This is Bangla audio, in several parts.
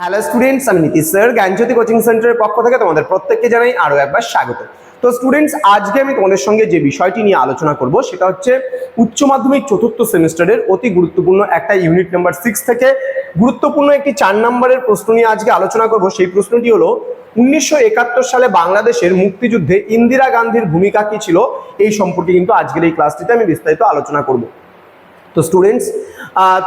হ্যালো স্টুডেন্টস আমি নীতিশ স্যার, জ্ঞানজ্যোতি কোচিং সেন্টারের পক্ষ থেকে তোমাদের প্রত্যেককে জানাই আরও একবার স্বাগত। তো স্টুডেন্টস আজকে আমি তোমাদের সঙ্গে যে বিষয়টি নিয়ে আলোচনা করব, সেটা হচ্ছে উচ্চ মাধ্যমিক চতুর্থ সেমিস্টারের অতি গুরুত্বপূর্ণ একটা ইউনিট নাম্বার সিক্স থেকে গুরুত্বপূর্ণ একটি চার নম্বরের প্রশ্ন নিয়ে আজকে আলোচনা করব। সেই প্রশ্নটি হলো, উনিশশো একাত্তর সালে বাংলাদেশের মুক্তিযুদ্ধে ইন্দিরা গান্ধীর ভূমিকা কি ছিল? এই সম্পর্কে কিন্তু আজকের এই ক্লাসটিতে আমি বিস্তারিত আলোচনা করব। তো স্টুডেন্টস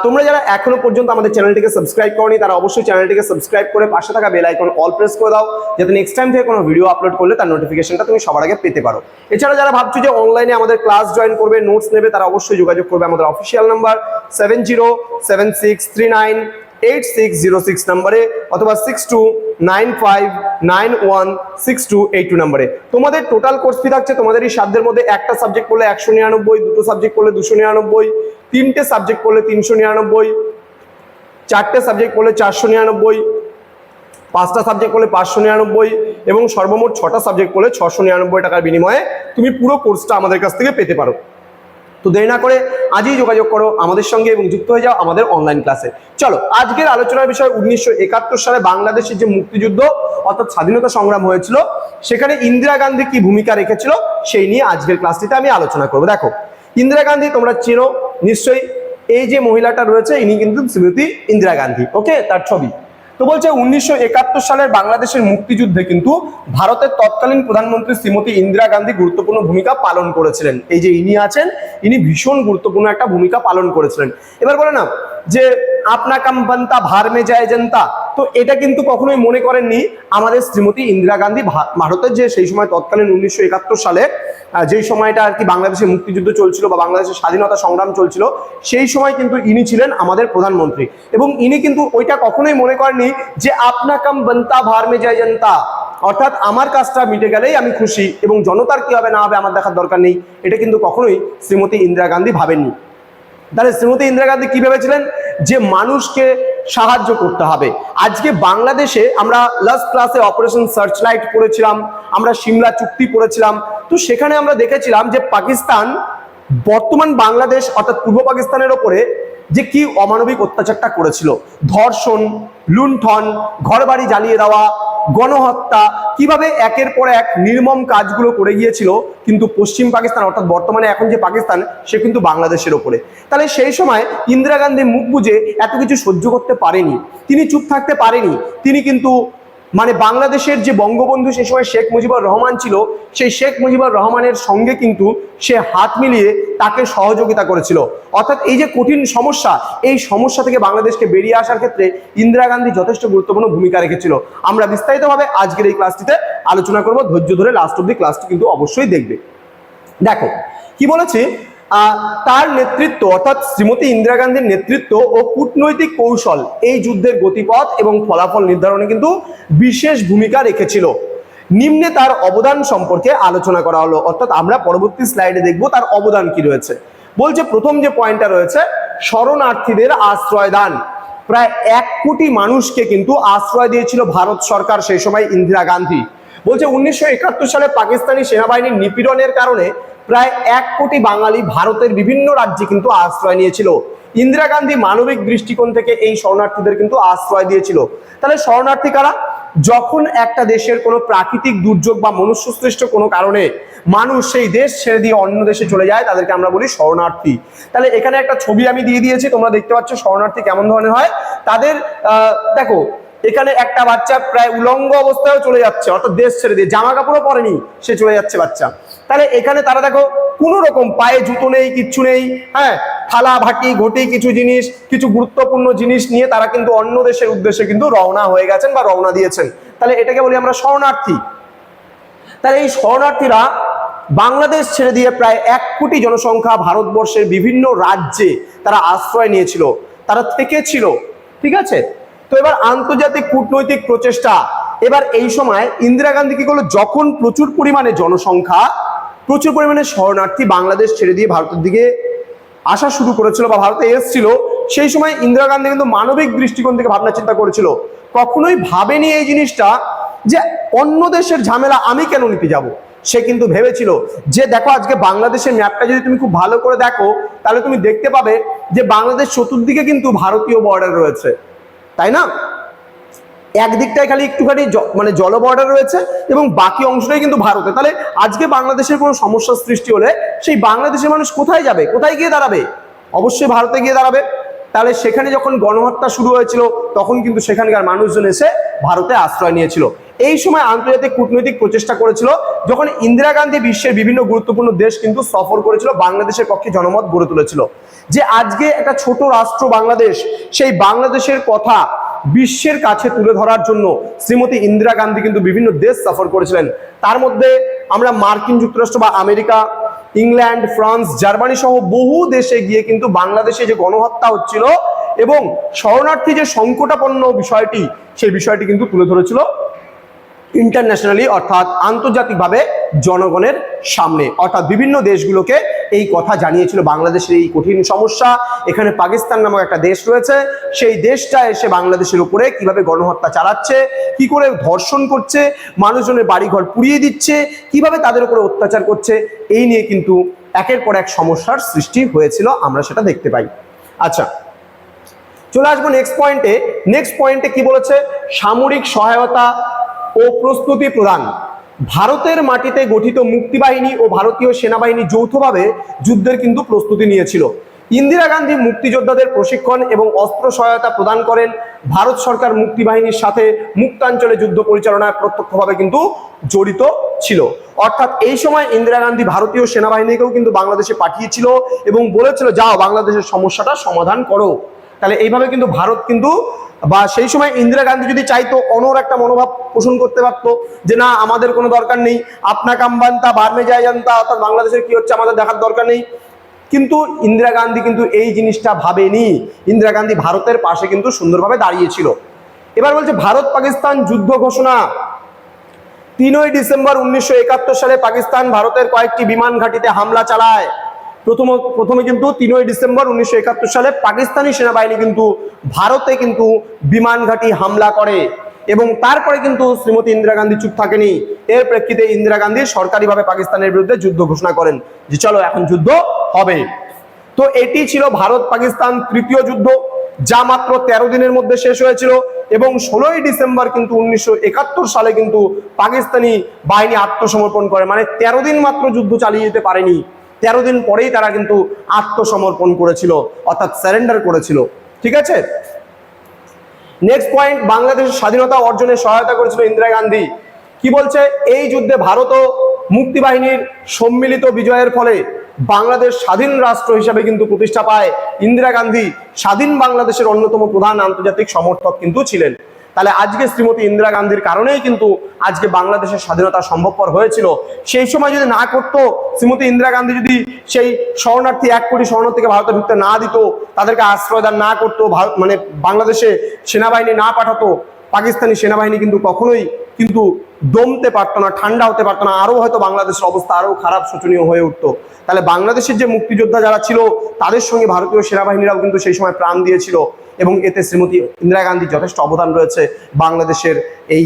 তোমরা যারা এখনও পর্যন্ত আমাদের চ্যানেলটিকে সাবস্ক্রাইব করনি, তারা অবশ্যই চ্যানেলটিকে সাবস্ক্রাইব করে পাশে থাকা বেল আইকন অল প্রেস করে দাও, যাতে নেক্সট টাইম থেকে কোনো ভিডিও আপলোড করলে তার নোটিফিকেশনটা তুমি সবার আগে পেতে পারো। এছাড়া যারা ভাবছ যে অনলাইনে আমাদের ক্লাস জয়েন করবে নোটস নেবে, তারা অবশ্যই যোগাযোগ করবে আমাদের official number seven zero seven six three nine eight six zero six নাম্বারে অথবা six two nine five nine one six two eight two নাম্বারে তোমাদের টোটাল কোর্স ফি থাকছে, তোমাদের এই সাধ্যের মধ্যে একটা সাবজেক্ট পড়লে একশো নিরানব্বই, দুটো সাবজেক্ট পড়লে দুশো নিরানব্বই তিনটে সাবজেক্ট পড়লে তিনশো নিরানব্বই, চারটে সাবজেক্ট পড়লে চারশো নিরানব্বই, পাঁচটা সাবজেক্ট পড়লে পাঁচশো নিরানব্বই এবং সর্বমোট ছটা সাবজেক্ট পড়লে ছশো নিরানব্বই টাকার বিনিময়ে তুমি পুরো কোর্সটা আমাদের কাছ থেকে পেতে পারো। তো দেরি না করে আজই যোগাযোগ করো আমাদের সঙ্গে এবং যুক্ত হয়ে যাও আমাদের অনলাইন ক্লাসে চলো, আজকের আলোচনার বিষয় উনিশশো একাত্তর সালে বাংলাদেশের যে মুক্তিযুদ্ধ, অর্থাৎ স্বাধীনতা সংগ্রাম হয়েছিল, সেখানে ইন্দিরা গান্ধী কি ভূমিকা রেখেছিল, সেই নিয়ে আজকের ক্লাসটিতে আমি আলোচনা করব। দেখো ইন্দিরা গান্ধী, তোমরা চেনো, নিশ্চয়ই এই যে মহিলাটা রয়েছে, ইনি কিন্তু শ্রীমতী ইন্দিরা গান্ধী, ওকে? তার ছবি। তো বলছে, উনিশশো একাত্তর সালের বাংলাদেশের মুক্তিযুদ্ধে কিন্তু ভারতের তৎকালীন প্রধানমন্ত্রী শ্রীমতী ইন্দিরা গান্ধী গুরুত্বপূর্ণ ভূমিকা পালন করেছিলেন। এই যে ইনি আছেন, ইনি ভীষণ গুরুত্বপূর্ণ একটা ভূমিকা পালন করেছিলেন। এবার বলে না, যে আপনা কাম বান্তা ভার মে যায় জনতা। তো এটা কিন্তু কখনোই মনে করেননি আমাদের শ্রীমতী ইন্দিরা গান্ধী ভারতের যে সেই সময় তৎকালীন উনিশশো একাত্তর সালে যেই সময়টা আর কি বাংলাদেশের মুক্তিযুদ্ধ চলছিল বা বাংলাদেশের স্বাধীনতা সংগ্রাম চলছিল, সেই সময় কিন্তু ইনি ছিলেন আমাদের প্রধানমন্ত্রী। এবং ইনি কিন্তু ওইটা কখনোই মনে করেননি যে আপনা কাম বান্তা ভার মে যায় জনতা। অর্থাৎ আমার কাজটা মিটে গেলেই আমি খুশি এবং জনতার কি হবে না হবে আমার দেখার দরকার নেই। এটা কিন্তু কখনোই শ্রীমতী ইন্দিরা গান্ধী ভাবেননি। তাহলে শ্রীমতী ইন্দিরা গান্ধী কি ভেবেছিলেন? যে মানুষকে সাহায্য করতে হবে। আজকে বাংলাদেশে আমরা লাস্ট ক্লাসে অপারেশন সার্চ লাইট পড়েছিলাম, আমরা সিমলা চুক্তি পড়েছিলাম। তো সেখানে আমরা দেখেছিলাম যে পাকিস্তান, বর্তমান বাংলাদেশ অর্থাৎ পূর্ব পাকিস্তানের ওপরে যে কি অমানবিক অত্যাচারটা করেছিল। ধর্ষণ, লুণ্ঠন, ঘরবাড়ি জ্বালিয়ে দেওয়া গণহত্যা, কীভাবে একের পর এক নির্মম কাজগুলো করে গিয়েছিল, কিন্তু পশ্চিম পাকিস্তান অর্থাৎ বর্তমানে এখন যে পাকিস্তান, সে কিন্তু বাংলাদেশের ওপরে। তাহলে সেই সময় ইন্দিরা গান্ধী মুখ বুঝে এত কিছু সহ্য করতে পারেনি। তিনি চুপ থাকতে পারেনি। তিনি কিন্তু মানে বাংলাদেশের যে বঙ্গবন্ধু সে সময় শেখ মুজিবুর রহমান ছিল, সেই শেখ মুজিবুর রহমানের সঙ্গে কিন্তু সে হাত মিলিয়ে তাকে সহযোগিতা করেছিল। অর্থাৎ এই যে কঠিন সমস্যা, এই সমস্যা থেকে বাংলাদেশকে বেরিয়ে আসার ক্ষেত্রে ইন্দিরা গান্ধী যথেষ্ট গুরুত্বপূর্ণ ভূমিকা রেখেছিল। আমরা বিস্তারিতভাবে আজকের এই ক্লাসটিতে আলোচনা করব। ধৈর্য ধরে লাস্ট অব্দি ক্লাসটি কিন্তু অবশ্যই দেখবে। দেখো, কি বলেছে? তার নেতৃত্ব, অর্থাৎ শ্রীমতী ইন্দিরা গান্ধীর নেতৃত্ব ও কূটনৈতিক কৌশল, এই যুদ্ধের গতিপথ এবং ফলাফল নির্ধারণে কিন্তু বিশেষ ভূমিকা রেখেছিল। নিম্নে তার অবদান সম্পর্কে আলোচনা করা হলো, অর্থাৎ আমরা পরবর্তী স্লাইডে দেখব তার অবদান কি রয়েছে। বলছে, প্রথম যে পয়েন্টটা রয়েছে, শরণার্থীদের আশ্রয় দান প্রায় এক কোটি মানুষকে কিন্তু আশ্রয় দিয়েছিল ভারত সরকার সেই সময় ইন্দিরা গান্ধী। বলছে, উনিশশো একাত্তর সালে পাকিস্তানি সেনাবাহিনীর নিপীড়নের কারণে প্রায় এক কোটি বাঙালি ভারতের বিভিন্ন রাজ্যে কিন্তু আশ্রয় নিয়েছিল। ইন্দিরা গান্ধী মানবিক দৃষ্টিকোণ থেকে এই শরণার্থীদের কিন্তু আশ্রয় দিয়েছিল। তাহলে শরণার্থী কারা? যখন একটা দেশের কোনো প্রাকৃতিক দুর্যোগ বা মনুষ্যসৃষ্ট কোনো কারণে মানুষ সেই দেশ ছেড়ে দিয়ে অন্য দেশে চলে যায়, তাদেরকে আমরা বলি শরণার্থী। তাহলে এখানে একটা ছবি আমি দিয়ে দিয়েছি, তোমরা দেখতে পাচ্ছ শরণার্থী কেমন ধরনের হয়? তাদের দেখো এখানে একটা বাচ্চা প্রায় উলঙ্গ অবস্থায়ও চলে যাচ্ছে, অর্থাৎ দেশ ছেড়ে দিয়ে, জামা কাপড়ও পরেনি, সে চলে যাচ্ছে বাচ্চা। তাহলে এখানে তারা দেখো কোনো রকম পায়ে জুতো নেই, কিচ্ছু নেই হ্যাঁ? থালা, ভাটি, ঘটি, কিছু জিনিস, কিছু গুরুত্বপূর্ণ জিনিস নিয়ে তারা কিন্তু অন্য দেশের উদ্দেশ্যে কিন্তু রওনা হয়ে গেছেন বা রওনা দিয়েছেন। তাহলে এটাকে বলি আমরা শরণার্থী। তাহলে এই শরণার্থীরা বাংলাদেশ ছেড়ে দিয়ে প্রায় এক কোটি জনসংখ্যা ভারতবর্ষের বিভিন্ন রাজ্যে তারা আশ্রয় নিয়েছিল, তারা থেকেছিল, ঠিক আছে? তো এবার আন্তর্জাতিক কূটনৈতিক প্রচেষ্টা। এবার এই সময় ইন্দিরা গান্ধী কি করল? যখন প্রচুর পরিমাণে জনসংখ্যা, প্রচুর পরিমাণে শরণার্থী বাংলাদেশ ছেড়ে দিয়ে ভারতের দিকে আসা শুরু করেছিল বা ভারতে এসেছিল, সেই সময় ইন্দিরা গান্ধী কিন্তু মানবিক দৃষ্টিকোণ থেকে ভাবনা চিন্তা করেছিল। কখনোই ভাবেনি এই জিনিসটা যে অন্য দেশের ঝামেলা আমি কেন নিতে যাব? সে কিন্তু ভেবেছিল যে দেখো, আজকে বাংলাদেশের ম্যাপটা যদি তুমি খুব ভালো করে দেখো, তাহলে তুমি দেখতে পাবে যে বাংলাদেশ চতুর্দিকে কিন্তু ভারতীয় বর্ডার রয়েছে। তাই না? একদিকটায় খালি একটুখানি মানে জল বর্ডার রয়েছে এবং বাকি অংশটাই কিন্তু ভারতে। তাহলে আজকে বাংলাদেশের কোনো সমস্যার সৃষ্টি হলে সেই বাংলাদেশের মানুষ কোথায় যাবে? কোথায় গিয়ে দাঁড়াবে? অবশ্যই ভারতে গিয়ে দাঁড়াবে। তাহলে সেখানে যখন গণহত্যা শুরু হয়েছিল, তখন কিন্তু সেখানকার মানুষজন এসে ভারতে আশ্রয় নিয়েছিল। এই সময় আন্তর্জাতিক কূটনৈতিক প্রচেষ্টা করেছিল, যখন ইন্দিরা গান্ধী বিশ্বের বিভিন্ন গুরুত্বপূর্ণ দেশ কিন্তু সফর করেছিল, বাংলাদেশের পক্ষে জনমত গড়ে তুলেছিল। যে আজকে একটা ছোট রাষ্ট্র বাংলাদেশ, সেই বাংলাদেশের কথা বিশ্বের কাছে তুলে ধরার জন্য শ্রীমতী ইন্দিরা গান্ধী কিন্তু বিভিন্ন দেশ সফর করেছিলেন। তার মধ্যে আমরা মার্কিন যুক্তরাষ্ট্র বা আমেরিকা, ইংল্যান্ড, ফ্রান্স, জার্মানি সহ বহু দেশে গিয়ে কিন্তু বাংলাদেশে যে গণহত্যা হচ্ছিল এবং শরণার্থী যে সংকটাপন্ন বিষয়টি, সেই বিষয়টি কিন্তু তুলে ধরেছিল। ইন্টারন্যাশনালি অর্থাৎ আন্তর্জাতিকভাবে জনগণের সামনে। অর্থাৎ বিভিন্ন দেশগুলোকে এই কথা জানিয়েছিল। বাংলাদেশের এই কঠিন সমস্যা, এখানে পাকিস্তান নামক একটা দেশ রয়েছে। সেই দেশটা এসে বাংলাদেশের উপরে কীভাবে গণহত্যা চালাচ্ছে, কি করে ধর্ষণ করছে, মানুষজনের বাড়িঘর পুড়িয়ে দিচ্ছে, কীভাবে তাদের উপরে অত্যাচার করছে, এই নিয়ে কিন্তু একের পর এক সমস্যার সৃষ্টি হয়েছিল। আমরা সেটা দেখতে পাই। আচ্ছা চলে আসব নেক্সট পয়েন্টে নেক্সট পয়েন্টে কি বলেছে? সামরিক সহায়তা ও প্রস্তুতি প্রদান। ভারতের মাটিতে গঠিত মুক্তিবাহিনী ও ভারতীয় সেনাবাহিনী যৌথভাবে যুদ্ধের কিন্তু প্রস্তুতি নিয়েছিল। ইন্দিরা গান্ধী মুক্তিযোদ্ধাদের প্রশিক্ষণ এবং অস্ত্র সহায়তা প্রদান করেন। ভারত সরকার মুক্তিবাহিনীর সাথে মুক্তাঞ্চলে যুদ্ধ পরিচালনায় প্রত্যক্ষভাবে কিন্তু জড়িত ছিল। অর্থাৎ এই সময় ইন্দিরা গান্ধী ভারতীয় সেনাবাহিনীকেও কিন্তু বাংলাদেশে পাঠিয়েছিল এবং বলেছিল, যাও, বাংলাদেশের সমস্যাটা সমাধান করো। তাহলে এইভাবে কিন্তু ভারত কিন্তু বা সেই সময় ইন্দিরা গান্ধী যদি চাইতো, অনর একটা মনোভাব পোষণ করতে পারতো যে না, আমাদের কোনো দরকার নেই। আপনা কাম্বান্তা বার্মে যায় জানতা অর্থাৎ বাংলাদেশের কি হচ্ছে, আমাদের দেখার দরকার নেই। কিন্তু ইন্দিরা গান্ধী কিন্তু এই জিনিসটা ভাবেনি। ইন্দিরা গান্ধী ভারতের পাশে কিন্তু সুন্দরভাবে দাঁড়িয়েছিল। এবার বলছে, ভারত পাকিস্তান যুদ্ধ ঘোষণা। তিনই ডিসেম্বর উনিশশো একাত্তর সালে পাকিস্তান ভারতের কয়েকটি বিমান ঘাঁটিতে হামলা চালায়। প্রথম প্রথমে কিন্তু তিনই ডিসেম্বর উনিশশো একাত্তর সালে পাকিস্তানি সেনাবাহিনী কিন্তু ভারতে কিন্তু বিমান ঘাঁটি হামলা করে এবং তারপরে কিন্তু শ্রীমতী ইন্দিরা গান্ধী চুপ থাকেনি। এর প্রেক্ষিতে ইন্দিরা গান্ধী সরকারিভাবে পাকিস্তানের বিরুদ্ধে যুদ্ধ ঘোষণা করেন যে, চলো, এখন যুদ্ধ হবে। তো এটি ছিল ভারত পাকিস্তান তৃতীয় যুদ্ধ, যা মাত্র তেরো দিনের মধ্যে শেষ হয়েছিল এবং ষোলোই ডিসেম্বর কিন্তু উনিশশো একাত্তর সালে কিন্তু পাকিস্তানি বাহিনী আত্মসমর্পণ করে। মানে তেরো দিন মাত্র যুদ্ধ চালিয়ে যেতে পারেনি। তেরো দিন পরেই তারা কিন্তু আত্মসমর্পণ করেছিল, অর্থাৎ স্যারেন্ডার করেছিল। ঠিক আছে? নেক্সট পয়েন্ট বাংলাদেশের স্বাধীনতা অর্জনে সহায়তা করেছিল ইন্দিরা গান্ধী। কি বলছে? এই যুদ্ধে ভারত ও মুক্তিবাহিনীর সম্মিলিত বিজয়ের ফলে বাংলাদেশ স্বাধীন রাষ্ট্র হিসাবে কিন্তু প্রতিষ্ঠা পায় ইন্দিরা গান্ধী। স্বাধীন বাংলাদেশের অন্যতম প্রধান আন্তর্জাতিক সমর্থক কিন্তু ছিলেন। তাহলে আজকে শ্রীমতী ইন্দিরা গান্ধীর কারণেই কিন্তু আজকে বাংলাদেশের স্বাধীনতা সম্ভবপর হয়েছিল। সেই সময় যদি না করতো, শ্রীমতী ইন্দিরা গান্ধী যদি সেই শরণার্থী এক কোটি শরণার্থীকে ভারতে ঢুকতে না দিত, তাদেরকে আশ্রয় দান না করতো ভারত মানে বাংলাদেশে সেনাবাহিনী না পাঠাতো, পাকিস্তানি সেনাবাহিনী কিন্তু কখনোই কিন্তু দমতে পারতো না, ঠান্ডা হতে পারতো না, আরও হয়তো বাংলাদেশের অবস্থা আরও খারাপ শোচনীয় হয়ে উঠতো। তাহলে বাংলাদেশের যে মুক্তিযোদ্ধা যারা ছিল, তাদের সঙ্গে ভারতীয় সেনাবাহিনীরাও কিন্তু সেই সময় প্রাণ দিয়েছিল। এবং এতে শ্রীমতী ইন্দিরা গান্ধীর যথেষ্ট অবদান রয়েছে বাংলাদেশের এই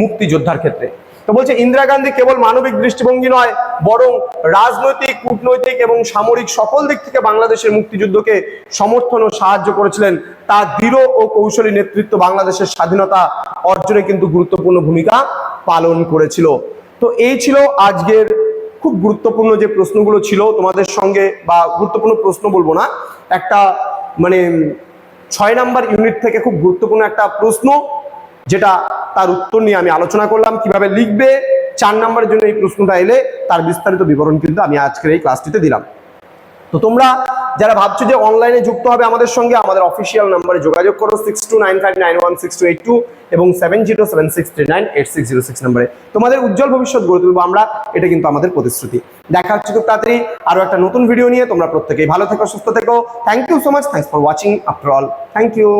মুক্তিযোদ্ধার ক্ষেত্রে। তো বলছে, ইন্দিরা গান্ধী কেবল মানবিক দৃষ্টিভঙ্গি নয়, বরং রাজনৈতিক, কূটনৈতিক এবং সামরিক সকল দিক থেকে বাংলাদেশের মুক্তিযুদ্ধকে সমর্থন ও সাহায্য করেছিলেন। তার দৃঢ় ও কৌশলী নেতৃত্ব বাংলাদেশের স্বাধীনতা অর্জনে কিন্তু গুরুত্বপূর্ণ ভূমিকা পালন করেছিল। তো এই ছিল আজকের খুব গুরুত্বপূর্ণ যে প্রশ্নগুলো ছিল, তোমাদের সঙ্গে বা গুরুত্বপূর্ণ প্রশ্ন বলব না। একটা মানে ছয় নাম্বার ইউনিট থেকে খুব গুরুত্বপূর্ণ একটা প্রশ্ন, যেটা তার উত্তর নিয়ে আমি আলোচনা করলাম, কীভাবে লিখবে, চার নাম্বারের জন্য এই প্রশ্নটা এলে তার বিস্তারিত বিবরণ কিন্তু আমি আজকের এই ক্লাসটিতে দিলাম। তো তোমরা যারা ভাবছ যে অনলাইনে যুক্ত হবে আমাদের সঙ্গে, আমাদের অফিসিয়াল নাম্বারে যোগাযোগ করো six two nine five nine one six two eight two এবং seven zero seven six three nine eight six zero six নাম্বারে। তোমাদের উজ্জ্বল ভবিষ্যৎ গড়ে তুলবো আমরা, এটা কিন্তু আমাদের প্রতিশ্রুতি। দেখা হচ্ছে খুব তাড়াতাড়ি একটা নতুন ভিডিও নিয়ে। তোমরা প্রত্যেকেই ভালো থেকো, সুস্থ থেকো। Thank you so much thanks for watching after all thank you